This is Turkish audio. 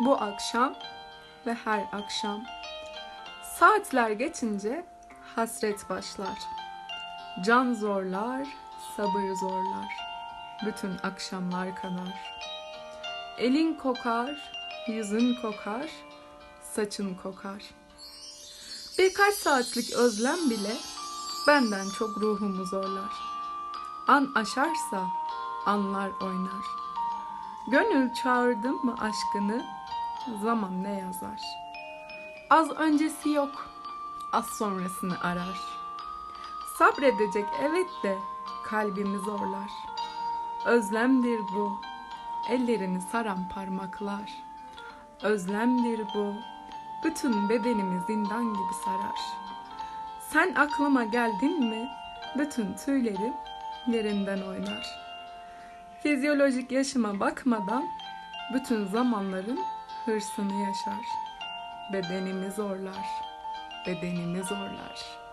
Bu akşam ve her akşam. Saatler geçince hasret başlar. Can zorlar, sabır zorlar. Bütün akşamlar kanar. Elin kokar, yüzün kokar, saçın kokar. Birkaç saatlik özlem bile benden çok ruhumu zorlar. An aşarsa anlar oynar. Gönül çağırdım mı aşkını zaman ne yazar? Az öncesi yok, az sonrasını arar. Sabredecek evet de kalbimi zorlar. Özlemdir bu, ellerini saran parmaklar. Özlemdir bu, bütün bedenimi zindan gibi sarar. Sen aklıma geldin mi, bütün tüylerim yerinden oynar. Fizyolojik yaşıma bakmadan bütün zamanların hırsını yaşar. Bedenimi zorlar, bedenimi zorlar.